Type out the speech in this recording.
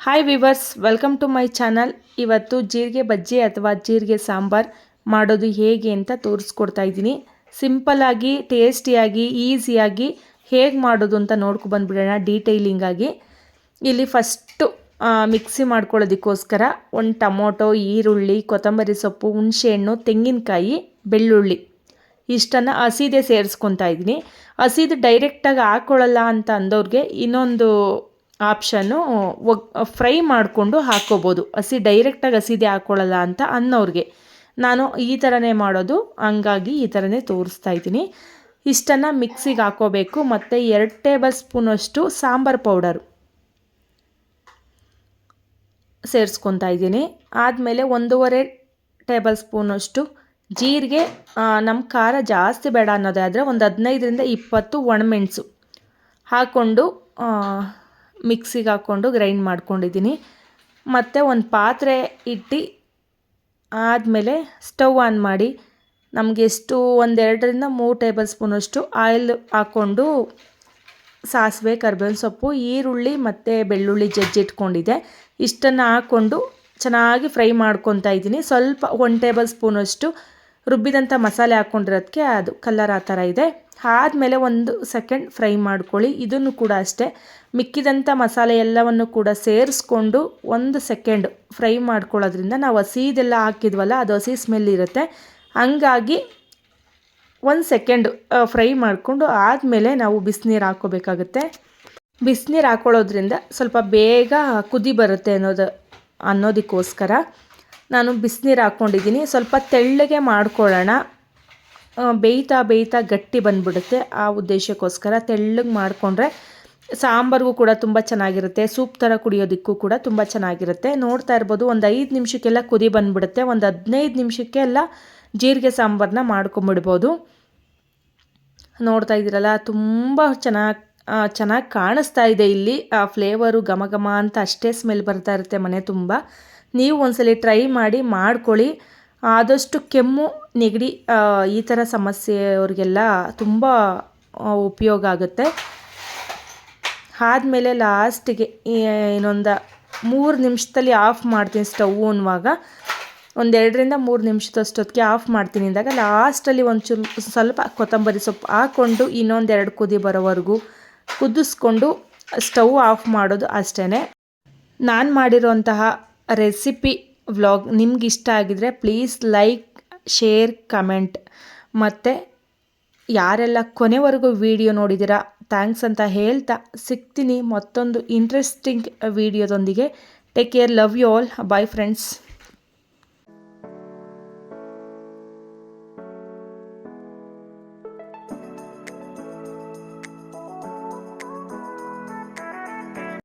Hi viewers welcome to my channel ಇವತ್ತು ಜೀರಿಗೆ ಬಜ್ಜಿ ಅಥವಾ ಜೀರಿಗೆ ಸಾಂಬಾರ್ ಮಾಡೋದು ಹೇಗೆ ಅಂತ ತೋರಿಸ್ಕೊಡ್ತಾ ಇದ್ದೀನಿ. ಸಿಂಪಲ್ಲಾಗಿ ಟೇಸ್ಟಿಯಾಗಿ ಈಸಿಯಾಗಿ ಹೇಗೆ ಮಾಡೋದು ಅಂತ ನೋಡ್ಕೊಬಂದ್ಬಿಡೋಣ ಡೀಟೈಲಿಂಗಾಗಿ ಇಲ್ಲಿ ಫಸ್ಟು ಮಿಕ್ಸಿ ಮಾಡ್ಕೊಳ್ಳೋದಕ್ಕೋಸ್ಕರ ಒಂದು ಟೊಮೊಟೊ, ಈರುಳ್ಳಿ, ಕೊತ್ತಂಬರಿ ಸೊಪ್ಪು, ಹುಣಸೆಹಣ್ಣು, ತೆಂಗಿನಕಾಯಿ, ಬೆಳ್ಳುಳ್ಳಿ ಇಷ್ಟನ್ನು ಹಸಿದೆ ಸೇರಿಸ್ಕೊತಾ ಇದ್ದೀನಿ. ಹಸಿದು ಡೈರೆಕ್ಟಾಗಿ ಹಾಕ್ಕೊಳ್ಳಲ್ಲ ಅಂತ ಅಂದವ್ರಿಗೆ ಇನ್ನೊಂದು ಆಪ್ಷನ್ನು ಒಗ್, ಫ್ರೈ ಮಾಡಿಕೊಂಡು ಹಾಕ್ಕೋಬೋದು ಹಸಿ ಡೈರೆಕ್ಟಾಗಿ ಹಸಿದೆ ಹಾಕ್ಕೊಳ್ಳಲ್ಲ ಅಂತ ಅನ್ನೋರಿಗೆ. ನಾನು ಈ ಥರನೇ ಮಾಡೋದು, ಹಂಗಾಗಿ ಈ ಥರನೇ ತೋರಿಸ್ತಾ ಇದ್ದೀನಿ. ಇಷ್ಟನ್ನು ಮಿಕ್ಸಿಗೆ ಹಾಕೋಬೇಕು. ಮತ್ತು ಎರಡು ಟೇಬಲ್ ಸ್ಪೂನಷ್ಟು ಸಾಂಬಾರು ಪೌಡರು ಸೇರಿಸ್ಕೊತಾ ಇದ್ದೀನಿ. ಆದಮೇಲೆ ಒಂದೂವರೆ ಟೇಬಲ್ ಸ್ಪೂನಷ್ಟು ಜೀರಿಗೆ ನಮ್ಮ ಖಾರ ಜಾಸ್ತಿ ಬೇಡ ಅನ್ನೋದಾದರೆ ಒಂದು ಹದಿನೈದರಿಂದ ಇಪ್ಪತ್ತು ಒಣಮೆಣಸು ಹಾಕ್ಕೊಂಡು ಮಿಕ್ಸಿಗೆ ಹಾಕ್ಕೊಂಡು ಗ್ರೈಂಡ್ ಮಾಡ್ಕೊಂಡಿದ್ದೀನಿ. ಮತ್ತು ಒಂದು ಪಾತ್ರೆ ಇಟ್ಟು ಆದಮೇಲೆ ಸ್ಟವ್ ಆನ್ ಮಾಡಿ ನಮಗೆ ಎಷ್ಟು ಒಂದೆರಡರಿಂದ ಮೂರು ಟೇಬಲ್ ಸ್ಪೂನಷ್ಟು ಆಯಿಲ್ ಹಾಕ್ಕೊಂಡು ಸಾಸಿವೆ, ಕರ್ಬೇವಿನ ಸೊಪ್ಪು, ಈರುಳ್ಳಿ ಮತ್ತು ಬೆಳ್ಳುಳ್ಳಿ ಜಜ್ಜಿಟ್ಕೊಂಡಿದ್ದೆ ಇಷ್ಟನ್ನು ಹಾಕ್ಕೊಂಡು ಚೆನ್ನಾಗಿ ಫ್ರೈ ಮಾಡ್ಕೊತಾ ಇದ್ದೀನಿ. ಸ್ವಲ್ಪ ಒನ್ ಟೇಬಲ್ ಸ್ಪೂನಷ್ಟು ರುಬ್ಬಿದಂಥ ಮಸಾಲೆ ಹಾಕ್ಕೊಂಡಿರೋದಕ್ಕೆ ಅದು ಕಲ್ಲರ್ ಆ ಥರ ಇದೆ. ಆದಮೇಲೆ ಒಂದು ಸೆಕೆಂಡ್ ಫ್ರೈ ಮಾಡ್ಕೊಳ್ಳಿ. ಇದನ್ನು ಕೂಡ ಅಷ್ಟೇ. ಮಿಕ್ಕಿದಂಥ ಮಸಾಲೆ ಎಲ್ಲವನ್ನು ಕೂಡ ಸೇರಿಸ್ಕೊಂಡು ಒಂದು ಸೆಕೆಂಡ್ ಫ್ರೈ ಮಾಡ್ಕೊಳ್ಳೋದ್ರಿಂದ ನಾವು ಹಸಿದೆಲ್ಲ ಹಾಕಿದ್ವಲ್ಲ, ಅದು ಹಸಿ ಸ್ಮೆಲ್ ಇರುತ್ತೆ. ಹಂಗಾಗಿ ಒಂದು ಸೆಕೆಂಡ್ ಫ್ರೈ ಮಾಡಿಕೊಂಡು ಆದಮೇಲೆ ನಾವು ಬಿಸಿನೀರು ಹಾಕ್ಕೋಬೇಕಾಗುತ್ತೆ. ಬಿಸಿನೀರು ಹಾಕ್ಕೊಳ್ಳೋದ್ರಿಂದ ಸ್ವಲ್ಪ ಬೇಗ ಕುದಿ ಬರುತ್ತೆ ಅನ್ನೋದು, ಅನ್ನೋದಕ್ಕೋಸ್ಕರ. ನಾನು ಬಿಸಿನೀರು ಹಾಕ್ಕೊಂಡಿದ್ದೀನಿ. ಸ್ವಲ್ಪ ತೆಳ್ಳಗೆ ಮಾಡ್ಕೊಳ್ಳೋಣ. ಬೇಯ್ತಾ ಬೇಯ್ತಾ ಗಟ್ಟಿ ಬಂದ್ಬಿಡುತ್ತೆ. ಆ ಉದ್ದೇಶಕ್ಕೋಸ್ಕರ ತೆಳ್ಳಗೆ ಮಾಡಿಕೊಂಡ್ರೆ ಸಾಂಬಾರಿಗೂ ಕೂಡ ತುಂಬ ಚೆನ್ನಾಗಿರುತ್ತೆ. ಸೂಪ್ ಥರ ಕುಡಿಯೋದಕ್ಕೂ ಕೂಡ ತುಂಬ ಚೆನ್ನಾಗಿರುತ್ತೆ. ನೋಡ್ತಾ ಇರ್ಬೋದು, ಒಂದು ಐದು ನಿಮಿಷಕ್ಕೆಲ್ಲ ಕುದಿ ಬಂದ್ಬಿಡುತ್ತೆ. ಒಂದು ಹದಿನೈದು ನಿಮಿಷಕ್ಕೆಲ್ಲ ಜೀರಿಗೆ ಸಾಂಬಾರನ್ನ ಮಾಡ್ಕೊಂಬಿಡ್ಬೋದು. ನೋಡ್ತಾ ಇದ್ದೀರಲ್ಲ, ತುಂಬ ಚೆನ್ನಾಗಿ ಚೆನ್ನಾಗಿ ಕಾಣಿಸ್ತಾ ಇದೆ ಇಲ್ಲಿ. ಆ ಫ್ಲೇವರು ಘಮ ಘಮ ಅಂತ ಅಷ್ಟೇ ಸ್ಮೆಲ್ ಬರ್ತಾ ಇರುತ್ತೆ ಮನೆ ತುಂಬ. ನೀವು ಒಂದ್ಸಲಿ ಟ್ರೈ ಮಾಡಿ ಮಾಡ್ಕೊಳ್ಳಿ. ಆದಷ್ಟು ಕೆಮ್ಮು, ನೆಗಡಿ ಈ ಥರ ಸಮಸ್ಯೆಯವ್ರಿಗೆಲ್ಲ ತುಂಬ ಉಪಯೋಗ ಆಗುತ್ತೆ. ಆದಮೇಲೆ ಲಾಸ್ಟಿಗೆ ಇನ್ನೊಂದು ಮೂರು ನಿಮಿಷದಲ್ಲಿ ಆಫ್ ಮಾಡ್ತೀನಿ ಸ್ಟವ್ ಅನ್ನುವಾಗ. ಒಂದೆರಡರಿಂದ ಮೂರು ನಿಮಿಷದಷ್ಟೊತ್ತಿಗೆ ಆಫ್ ಮಾಡ್ತೀನಿ ಅಂದಾಗ ಲಾಸ್ಟಲ್ಲಿ ಒಂಚೂರು ಸ್ವಲ್ಪ ಕೊತ್ತಂಬರಿ ಸೊಪ್ಪು ಹಾಕ್ಕೊಂಡು ಇನ್ನೊಂದೆರಡು ಕುದಿ ಬರೋವರೆಗೂ ಕುದಿಸ್ಕೊಂಡು ಸ್ಟವ್ ಆಫ್ ಮಾಡೋದು ಅಷ್ಟೇ ನಾನು ಮಾಡಿರೋಂತಹ ರೆಸಿಪಿ ವ್ಲಾಗ್ ನಿಮ್ಗೆ ಇಷ್ಟ ಆಗಿದರೆ ಪ್ಲೀಸ್ ಲೈಕ್, ಶೇರ್, ಕಮೆಂಟ್. ಮತ್ತು ಯಾರೆಲ್ಲ ಕೊನೆವರೆಗೂ ವಿಡಿಯೋ ನೋಡಿದ್ದೀರಾ, ಥ್ಯಾಂಕ್ಸ್ ಅಂತ ಹೇಳ್ತಾ ಸಿಗ್ತೀನಿ ಮತ್ತೊಂದು interesting ವಿಡಿಯೋದೊಂದಿಗೆ take care love you all bye friends